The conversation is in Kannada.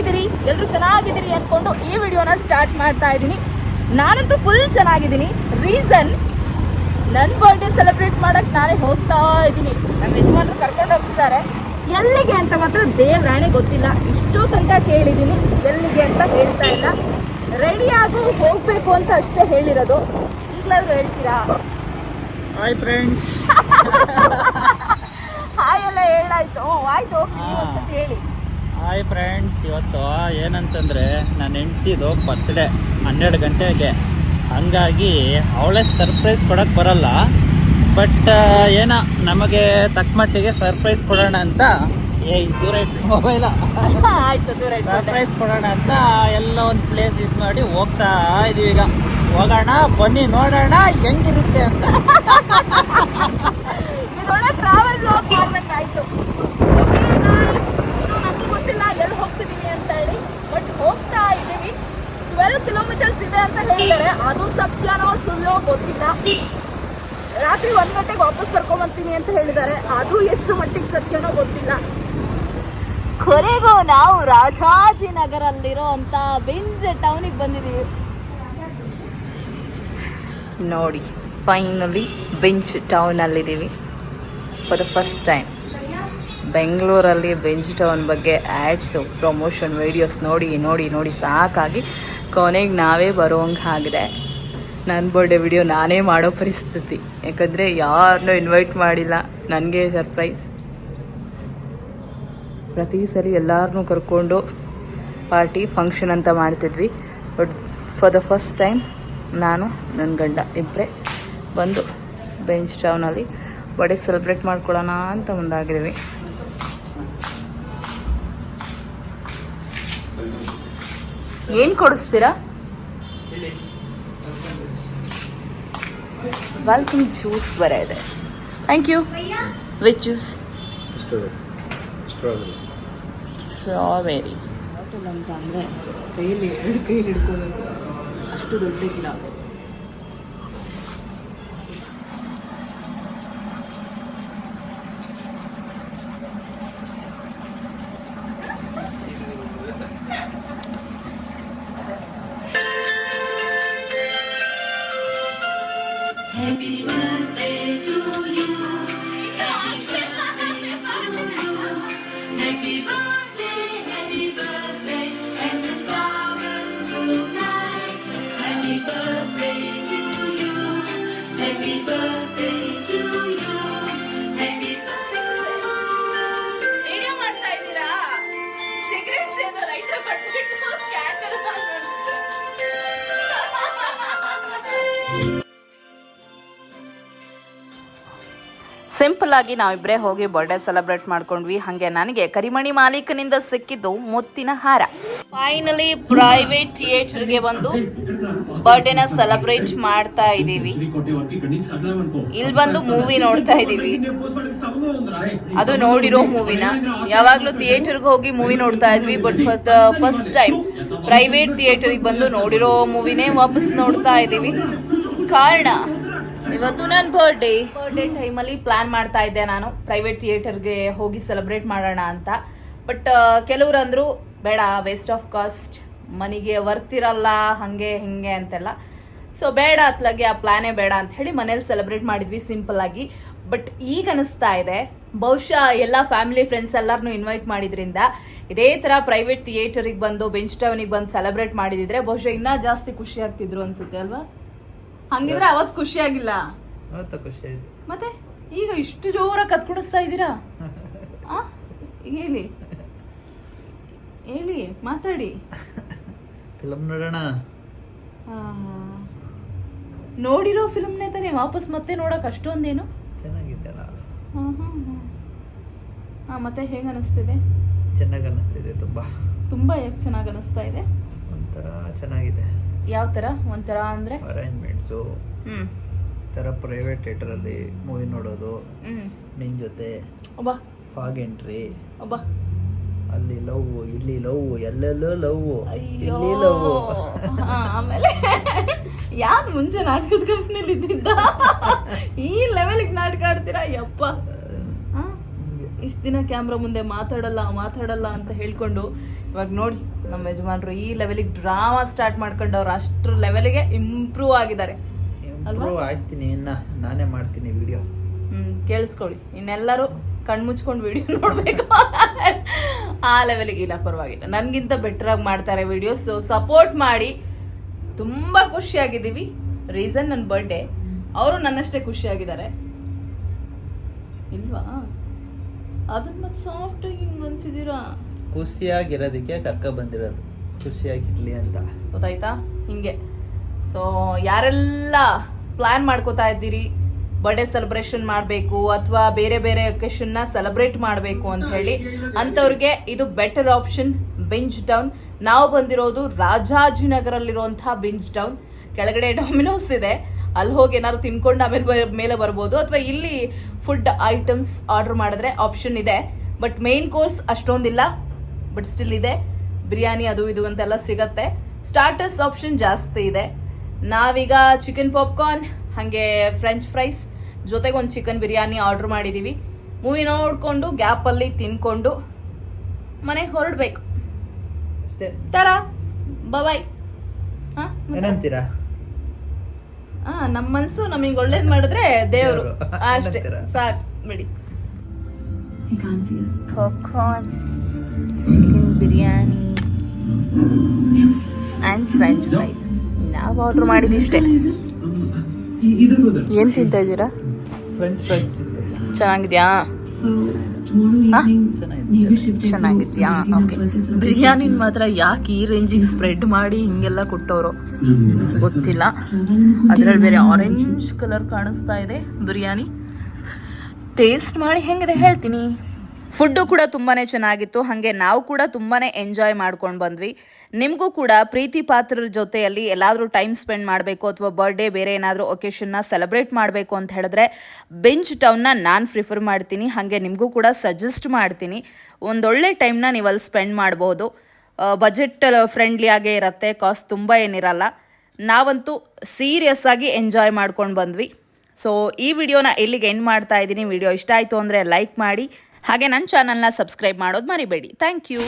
ಹೇಗಿದ್ದೀರಿ ಎಲ್ಲರೂ ಚೆನ್ನಾಗಿದ್ದೀರಿ ಅಂದ್ಕೊಂಡು ಈ ವಿಡಿಯೋನ ಸ್ಟಾರ್ಟ್ ಮಾಡ್ತಾ ಇದ್ದೀನಿ. ನಾನಂತೂ ಫುಲ್ ಚೆನ್ನಾಗಿದ್ದೀನಿ. ರೀಸನ್ ನನ್ನ ಬರ್ಡೇ ಸೆಲೆಬ್ರೇಟ್ ಮಾಡೋಕ್ಕೆ ನಾನೇ ಹೋಗ್ತಾ ಇದ್ದೀನಿ. ನಮ್ಮ ಯಜಮಾನರು ಕರ್ಕೊಂಡು ಹೋಗ್ತಿದ್ದಾರೆ. ಎಲ್ಲಿಗೆ ಅಂತ ಮಾತ್ರ ದೇವ್ರಾಣೆ ಗೊತ್ತಿಲ್ಲ. ಇಷ್ಟೋ ತನಕ ಕೇಳಿದ್ದೀನಿ. ಎಲ್ಲಿಗೆ ಅಂತ ಹೇಳ್ತಾ ಇಲ್ಲ. ರೆಡಿಯಾಗು ಹೋಗ್ಬೇಕು ಅಂತ ಅಷ್ಟೇ ಹೇಳಿರೋದು. ಈಗಲಾದರೂ ಹೇಳ್ತೀರಾ? ಹಾಯ್ ಫ್ರೆಂಡ್ಸ್ ಹಾಯ್ ಎಲ್ಲ ಹೇಳಾಯ್ತು. ಆಯ್ತು ಹೋಗ್ತೀನಿ ಒಂದ್ಸತಿ ಹೇಳಿ. ಹಾಯ್ ಫ್ರೆಂಡ್ಸ್ ಇವತ್ತು ಏನಂತಂದರೆ ನನ್ನ ಹೆಂಡ್ತಿದು ಬರ್ತ್ಡೇ ಹನ್ನೆರಡು ಗಂಟೆಗೆ. ಹಂಗಾಗಿ ಅವಳೇ ಸರ್ಪ್ರೈಸ್ ಕೊಡೋಕ್ಕೆ ಬರಲ್ಲ. ಬಟ್ ಏನೋ ನಮಗೆ ತಕ್ಕ ಮಟ್ಟಿಗೆ ಸರ್ಪ್ರೈಸ್ ಕೊಡೋಣ ಅಂತ. ಏ ದೂರ ಇಟ್ಟು ಮೊಬೈಲ ಆಯ್ತು ದೂರ. ಸರ್ಪ್ರೈಸ್ ಕೊಡೋಣ ಅಂತ ಎಲ್ಲ ಒಂದು ಪ್ಲೇಸ್ ಇದು ಮಾಡಿ ಹೋಗ್ತಾ ಇದೀವಿ ಈಗ. ಹೋಗೋಣ ಬನ್ನಿ ನೋಡೋಣ ಹೆಂಗಿರುತ್ತೆ ಅಂತ ಇದೊಳ್ಳೆ ಟ್ರಾವೆಲ್ ಬ್ಲಾಗ್ ಮಾಡ್ಬೇಕಾಯ್ತು ಓಕೆ ಗಾಯ್ಸ್ ಇದು ನಮ್ಗೆ ಗೊತ್ತಿಲ್ಲ ಹೋಗ್ತಿದೀವಿ ಅಂತ ಹೇಳಿ ಬಟ್ ಹೋಗ್ತಾ ಇದ್ದೀವಿ ಟ್ವೆಲ್ ಕಿಲೋಮೀಟರ್ಸ್ ಇದೆ ಅಂತ ಹೇಳಿದ್ದಾರೆ. ಅದು ಸತ್ಯನೋ ಸುಳ್ಳೋ ಗೊತ್ತಿಲ್ಲ. ರಾತ್ರಿ ಒಂದ್ ಗಂಟೆಗೆ ವಾಪಸ್ ಕರ್ಕೊಂಬರ್ತೀನಿ ಅಂತ ಹೇಳಿದ್ದಾರೆ. ಅದು ಎಷ್ಟು ಮಟ್ಟಿಗೆ ಸತ್ಯನೋ ಗೊತ್ತಿಲ್ಲ. ಕೊನೆಗೂ ನಾವು ರಾಜಾಜಿನಗರಲ್ಲಿರೋ ಅಂತ ಬೆಂಜ್ ಟೌನಿಗೆ ಬಂದಿದ್ದೀವಿ ನೋಡಿ ಫೈನಲಿ ಬೆಂಚ್ ಟೌನಲ್ಲಿದ್ದೀವಿ ಫಾರ್ ದ ಫಸ್ಟ್ ಟೈಮ್ ಬೆಂಗಳೂರಲ್ಲಿ ಬೆಂಚ್ ಟೌನ್ ಬಗ್ಗೆ ಆ್ಯಡ್ಸು ಪ್ರಮೋಷನ್ ವೀಡಿಯೋಸ್ ನೋಡಿ ನೋಡಿ ನೋಡಿ ಸಾಕಾಗಿ ಕೊನೆಗೆ ನಾವೇ ಬರೋಂಗೆ ಆಗಿದೆ. ನನ್ನ ಬರ್ಡೇ ವಿಡಿಯೋ ನಾನೇ ಮಾಡೋ ಪರಿಸ್ಥಿತಿ. ಯಾಕಂದರೆ ಯಾರನ್ನೂ ಇನ್ವೈಟ್ ಮಾಡಿಲ್ಲ. ನನಗೆ ಸರ್ಪ್ರೈಸ್. ಪ್ರತಿ ಸರಿ ಎಲ್ಲರನ್ನೂ ಕರ್ಕೊಂಡು ಪಾರ್ಟಿ, ಫಂಕ್ಷನ್ ಅಂತ ಮಾಡ್ತಿದ್ವಿ. But for the first time ನಾನು ನನ್ನ ಗಂಡ ಇಬ್ಬರೇ ಬಂದು ಬೆಂಚ್ ಟೌನಲ್ಲಿ ಬರ್ಡೇ ಸೆಲೆಬ್ರೇಟ್ ಮಾಡ್ಕೊಳ್ಳೋಣ ಅಂತ ಮುಂದಾಗಿದ್ದೀವಿ. ಏನು ಕೊಡಿಸ್ತೀರಾ ವೆಲ್ಕಮ್ ಜ್ಯೂಸ್ ಬರ ಇದೆ thank you with juice strawberry ಅಂದರೆ ಕೈಯಲ್ಲಿ ಎರಡು ಕೈಲಿ ಹಿಡ್ಕೊಳ್ಳೋದು ಅಷ್ಟು ದೊಡ್ಡ ಗ್ಲಾಸ್ Happy birthday, ಸಿಂಪಲ್ ಆಗಿ ನಾವಿಬ್ಬರೇ ಹೋಗಿ ಬರ್ಡೇ ಸೆಲೆಬ್ರೇಟ್ ಮಾಡ್ಕೊಂಡ್ವಿ. ಹಾಗೆ ನನಗೆ ಕರಿಮಣಿ ಮಾಲೀಕನಿಂದ ಸಿಕ್ಕಿದ್ದು ಮುತ್ತಿನ ಹಾರ. ಫೈನಲಿ ಪ್ರೈವೇಟ್ ಥಿಯೇಟರ್ಗೆ ಬಂದು ಬರ್ಡೇನ ಸೆಲೆಬ್ರೇಟ್ ಮಾಡ್ತಾ ಇದ್ದೀವಿ. ಇಲ್ಲಿ ಬಂದು ಮೂವಿ ನೋಡ್ತಾ ಇದ್ದೀವಿ. ಅದು ನೋಡಿರೋ ಮೂವಿನ ಯಾವಾಗಲೂ ಥಿಯೇಟರ್ಗೆ ಹೋಗಿ ಮೂವಿ ನೋಡ್ತಾ ಇದ್ವಿ but first first time private ಥಿಯೇಟರ್ಗೆ ಬಂದು ನೋಡಿರೋ ಮೂವಿನೇ ವಾಪಸ್ ನೋಡ್ತಾ ಇದ್ದೀವಿ. ಕಾರಣ ಇವತ್ತು ನನ್ನ ಬರ್ಡೇ ಬರ್ಡೇ ಟೈಮಲ್ಲಿ ಪ್ಲಾನ್ ಮಾಡ್ತಾ ಇದ್ದೆ ನಾನು. ಪ್ರೈವೇಟ್ ಥಿಯೇಟರ್ಗೆ ಹೋಗಿ ಸೆಲೆಬ್ರೇಟ್ ಮಾಡೋಣ ಅಂತ. ಬಟ್ ಕೆಲವ್ರು ಅಂದ್ರು ಬೇಡ ವೇಸ್ಟ್ ಆಫ್ ಕಾಸ್ಟ್ ಮನಿಗೆ ವರ್ತಿರಲ್ಲ ಹಾಗೆ, ಹಿಂಗೆ ಅಂತೆಲ್ಲ. ಸೊ ಬೇಡ ಅತ್ಲಾಗೆ ಆ ಪ್ಲಾನೇ ಬೇಡ ಅಂತ ಹೇಳಿ ಮನೇಲಿ ಸೆಲೆಬ್ರೇಟ್ ಮಾಡಿದ್ವಿ ಸಿಂಪಲ್ ಆಗಿ. ಬಟ್ ಈಗ ಅನಿಸ್ತಾ ಇದೆ. ಬಹುಶಃ ಎಲ್ಲ ಫ್ಯಾಮಿಲಿ ಫ್ರೆಂಡ್ಸ್ ಎಲ್ಲರನ್ನೂ ಇನ್ವೈಟ್ ಮಾಡಿದ್ರಿಂದ ಇದೇ ಥರ ಪ್ರೈವೇಟ್ ಥಿಯೇಟರಿಗೆ ಬಂದು ಬೆಂಚ್ ಟೌನಿಗೆ ಬಂದು ಸೆಲೆಬ್ರೇಟ್ ಮಾಡಿದಿದ್ರೆ ಬಹುಶಃ ಇನ್ನೂ ಜಾಸ್ತಿ ಖುಷಿ ಆಗ್ತಿದ್ರು ಅನ್ಸುತ್ತೆ ಅಲ್ವಾ? ಹಂಗಿದ್ರೆ ಅವತ್ ಖುಷಿ ಆಗಿಲ್ಲ ಅವತ್ತು ಖುಷಿ ಆಯ್ತು ಮತ್ತೆ ಈಗ ಇಷ್ಟು ಜೋರಾಗಿ ಕತ್ಕೊಡಿಸ್ತಾ ಇದ್ದೀರಾ? ಆ? ಹೇಳಿ. ಹೇಳಿ ಮಾತಾಡಿ. ಫಿಲಮ್ ನೋಡೋಣ. ಆ, ನೋಡಿರೋ ಫಿಲ್ಮ್ನೇ ತಾನೇ ವಾಪಸ್ ಮತ್ತೆ ನೋಡಕ್ ಅಷ್ಟೊಂದೇನು? ಚೆನ್ನಾಗಿದ್ದಲ್ಲ ಹಾಂ ಹಾಂ ಹಾಂ ಹಾಂ ಮತ್ತೆ ಹೇಗೆ ಅನಿಸ್ತಿದೆ? ಚೆನ್ನಾಗಿ ಅನಿಸ್ತಿದೆ ತುಂಬಾ. ತುಂಬ ಯಾಕೆ ಚೆನ್ನಾಗಿ ಅನಿಸ್ತಾ ಇದೆ? ಒಂಥರ ಚೆನ್ನಾಗಿದೆ. ಯಾವ ಥರ ಒಂಥರ ಅಂದರೆ? ಹ್ಞೂ ಥರ ಪ್ರೈವೇಟ್ ಥಿಯೇಟರಲ್ಲಿ ಮೂವಿ ನೋಡೋದು ನಿನ್ನ ಜೊತೆ ಒಬ್ಬ. ಫಾಗ್ ಎಂಟ್ರಿ ಒಬ್ಬ. ಅಲ್ಲಿ ಲವ್ ಇಲ್ಲಿ ಲವ್ ಎಲ್ಲೆಲ್ಲೋ ಲವ್ ಇಲ್ಲಿ ಲವ್ ಆಮೇಲೆ ಯಾವ್ದು ಮುಂಚೆ ನಾಟಕದ ಕಂಪ್ನಿಲಿ ಇದ್ದಿದ್ದ? ಈ ಲೆವೆಲ್ಗೆ ನಾಟಕ ಆಡ್ತೀರಾ? ಯಪ್ಪ? ಇಷ್ಟು ದಿನ ಕ್ಯಾಮ್ರಾ ಮುಂದೆ ಮಾತಾಡಲ್ಲ ಮಾತಾಡಲ್ಲ ಅಂತ ಹೇಳ್ಕೊಂಡು ಇವಾಗ ನೋಡಿ ನಮ್ಮ ಯಜಮಾನರು ಈ ಲೆವೆಲಿಗೆ ಡ್ರಾಮಾ ಸ್ಟಾರ್ಟ್ ಮಾಡ್ಕೊಂಡವ್ರು ಅಷ್ಟ್ರ ಲೆವೆಲಿಗೆ ಇಂಪ್ರೂವ್ ಆಗಿದ್ದಾರೆ. ಇಂಪ್ರೂವ್ ಆಗ್ತೀನಿ ಇನ್ನ ನಾನೇ ಮಾಡ್ತೀನಿ ವಿಡಿಯೋ ಹ್ಮ್ ಕೇಳಿಸ್ಕೊಳ್ಳಿ. ಇನ್ನೆಲ್ಲರೂ ಕಣ್ಮುಚ್ಕೊಂಡು ವಿಡಿಯೋ ನೋಡಬೇಕು. ಆ ಲೆವೆಲಿಗೆ ಇಲ್ಲ ಪರವಾಗಿಲ್ಲ. ನನಗಿಂತ ಆಗಿ ಮಾಡ್ತಾರೆ ವಿಡಿಯೋ ಸೊ ಸಪೋರ್ಟ್ ಮಾಡಿ. ತುಂಬ ಖುಷಿಯಾಗಿದ್ದೀವಿ. ರೀಸನ್ ನನ್ನ ಬರ್ಡೇ ಅವರು ನನ್ನಷ್ಟೇ ಖುಷಿಯಾಗಿದ್ದಾರೆ. ಇಲ್ವಾ? ಅದನ್ನ ಮತ್ತೆ ಸಾಫ್ಟ್ ಹಿಂಗೆ ಅಂತಿದ್ದೀರಾ? ಖುಷಿಯಾಗಿರೋದಕ್ಕೆ ಕರ್ಕ ಬಂದಿರೋದು. ಖುಷಿಯಾಗಿರ್ಲಿ ಅಂತ. ಗೊತ್ತಾಯ್ತಾ? ಹಿಂಗೆ. ಸೊ ಯಾರೆಲ್ಲ ಪ್ಲ್ಯಾನ್ ಮಾಡ್ಕೋತಾ ಇದ್ದೀರಿ? ಬರ್ಡೇ ಸೆಲೆಬ್ರೇಷನ್ ಮಾಡಬೇಕು ಅಥವಾ ಬೇರೆ ಬೇರೆ ಒಕೇಶನ್ನ ಸೆಲೆಬ್ರೇಟ್ ಮಾಡಬೇಕು ಅಂತ ಹೇಳಿ ಅಂಥವ್ರಿಗೆ ಇದು ಬೆಟರ್ ಆಪ್ಷನ್ ಬಿಂಜ್ ಟೌನ್ ನಾವು ಬಂದಿರೋದು ರಾಜಾಜಿನಗರಲ್ಲಿರುವಂತಹ ಬಿಂಜ್ ಟೌನ್ ಕೆಳಗಡೆ ಡೊಮಿನೋಸ್ ಇದೆ. ಅಲ್ಲಿ ಹೋಗಿ ಏನಾದ್ರು ತಿನ್ಕೊಂಡು ಆಮೇಲೆ ಮೇಲೆ ಬರ್ಬೋದು. ಅಥವಾ ಇಲ್ಲಿ ಫುಡ್ ಐಟಮ್ಸ್ ಆರ್ಡರ್ ಮಾಡಿದ್ರೆ ಆಪ್ಷನ್ ಇದೆ. ಬಟ್ ಮೇನ್ ಕೋರ್ಸ್ ಅಷ್ಟೊಂದಿಲ್ಲ. ಬಟ್ ಸ್ಟಿಲ್ ಇದೆ. ಬಿರಿಯಾನಿ ಅದು ಇದು ಅಂತೆಲ್ಲ ಸಿಗತ್ತೆ. ಸ್ಟಾರ್ಟರ್ಸ್ ಆಪ್ಷನ್ ಜಾಸ್ತಿ ಇದೆ. ನಾವೀಗ ಚಿಕನ್ ಪಾಪ್ಕಾರ್ನ್ ಹಾಗೆ ಫ್ರೆಂಚ್ ಫ್ರೈಸ್ ಜೊತೆಗೆ ಒಂದು ಚಿಕನ್ ಬಿರಿಯಾನಿ ಆರ್ಡರ್ ಮಾಡಿದ್ದೀವಿ ಮೂವಿ ನೋಡಿಕೊಂಡು ಗ್ಯಾಪಲ್ಲಿ ತಿನ್ಕೊಂಡು ಮನೆಗೆ ಹೊರಡಬೇಕು. ತಡ ಬಾಯ್ ಹಾಂ? ಏನಂತೀರಾ? ಹಾಂ ನಮ್ಮ ಮನ್ಸು ನಮಗೆ ಒಳ್ಳೇದು ಮಾಡಿದ್ರೆ ದೇವರು. ದೇವ್ರು. ಅಷ್ಟೇ? ಸಾಕು ಬಿಡಿ. Popcorn chicken biryani and French fries ನಾವು ಆರ್ಡರ್ ಇಷ್ಟೇ. ಏನು ತಿಂತಾ ಇದ್ದೀರಾ? ಫ್ರೆಂಚ್ ಫ್ರೈಸ್ ಚೆನ್ನಾಗಿದ್ಯಾ? ಚೆನ್ನಾಗಿದ್ಯಾ ಓಕೆ ಬಿರಿಯಾನಿನ ಮಾತ್ರ ಯಾಕೆ ಈ ರೇಂಜಿಗೆ ಸ್ಪ್ರೆಡ್ ಮಾಡಿ ಹಿಂಗೆಲ್ಲ ಕೊಟ್ಟವರು? ಗೊತ್ತಿಲ್ಲ. ಅದರಲ್ಲಿ ಬೇರೆ ಆರೆಂಜ್ ಕಲರ್ ಕಾಣಿಸ್ತಾ ಇದೆ ಬಿರಿಯಾನಿ. ಟೇಸ್ಟ್ ಮಾಡಿ ಹೆಂಗಿದೆ ಹೇಳ್ತೀನಿ. ಫುಡ್ಡು ಕೂಡ ತುಂಬಾ ಚೆನ್ನಾಗಿತ್ತು. ಹಾಗೆ ನಾವು ಕೂಡ ತುಂಬಾ ಎಂಜಾಯ್ ಮಾಡ್ಕೊಂಡು ಬಂದ್ವಿ. ನಿಮಗೂ ಕೂಡ ಪ್ರೀತಿ ಪಾತ್ರರ ಜೊತೆಯಲ್ಲಿ ಎಲ್ಲಾದರೂ ಟೈಮ್ ಸ್ಪೆಂಡ್ ಮಾಡಬೇಕು ಅಥವಾ ಬರ್ಡೇ ಬೇರೆ ಏನಾದರೂ ಒಕೇಶನ್ನ ಸೆಲೆಬ್ರೇಟ್ ಮಾಡಬೇಕು ಅಂತ ಹೇಳಿದ್ರೆ ಬೆಂಚ್ ಟೌನ್ನ ನಾನು ಪ್ರಿಫರ್ ಮಾಡ್ತೀನಿ. ಹಾಗೆ ನಿಮಗೂ ಕೂಡ ಸಜೆಸ್ಟ್ ಮಾಡ್ತೀನಿ. ಒಂದೊಳ್ಳೆ ಟೈಮ್ನ ನೀವು ಅಲ್ಲಿ ಸ್ಪೆಂಡ್ ಮಾಡ್ಬೋದು. ಬಜೆಟ್ ಫ್ರೆಂಡ್ಲಿ ಆಗೇ ಇರುತ್ತೆ ಕಾಸ್ಟ್ ತುಂಬ ಏನಿರಲ್ಲ. ನಾವಂತೂ ಸೀರಿಯಸ್ ಆಗಿ ಎಂಜಾಯ್ ಮಾಡ್ಕೊಂಡು ಬಂದ್ವಿ. ಸೊ ಈ ವಿಡಿಯೋನ ಇಲ್ಲಿಗೆ ಎಂಡ್ ಮಾಡ್ತಾ ಇದ್ದೀನಿ. ವಿಡಿಯೋ ಇಷ್ಟ ಆಯಿತು ಅಂದರೆ ಲೈಕ್ ಮಾಡಿ. ಹಾಗೆ ನನ್ನ ಚಾನಲ್ನ ಸಬ್ಸ್ಕ್ರೈಬ್ ಮಾಡೋದು ಮರಿಬೇಡಿ. Thank you